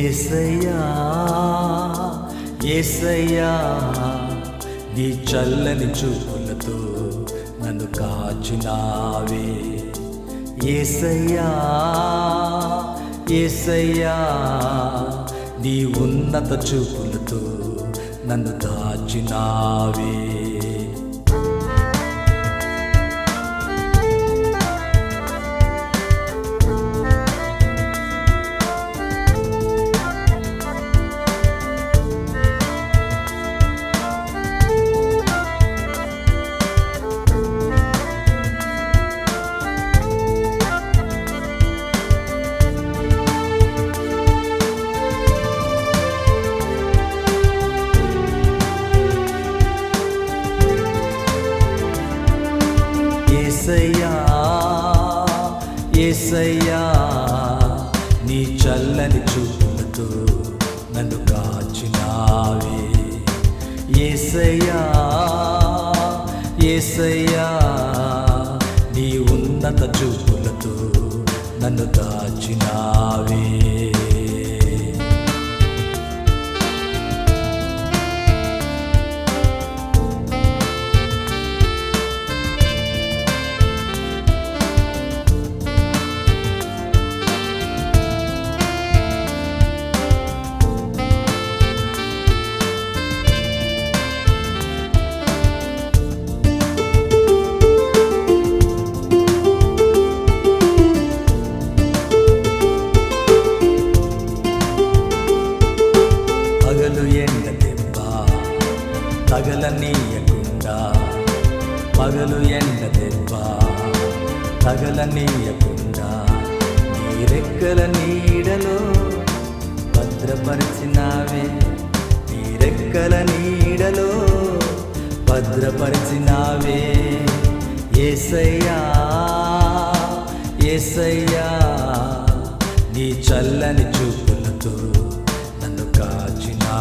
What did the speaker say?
ఏసయ్యా ఏసయ్యా నీ చల్లని చూపులతో నన్ను కాచినావే. ఏసయ్యా ఏసయ్యా నీ ఉన్నత చూపులతో నన్ను దాచినావే. ఏసయ్యా ఏసయ్యా నీ చల్లని చూపులతో నన్ను కాచినావే. ఏసయ్యా ఏసయ్యా నీ ఉన్నత చూపులతో నన్ను దాచినావే. తగలనీయకుండా పగలు ఎండ దెబ్బ తగలనీయకుండా నీ నీరెక్కల నీడలో భద్రపరిచినావే. నీరెక్కల నీడలో భద్రపరిచినావే. ఏసయ్యా ఏసయ్యా నీ చల్లని చూపులతో నన్ను కాచినా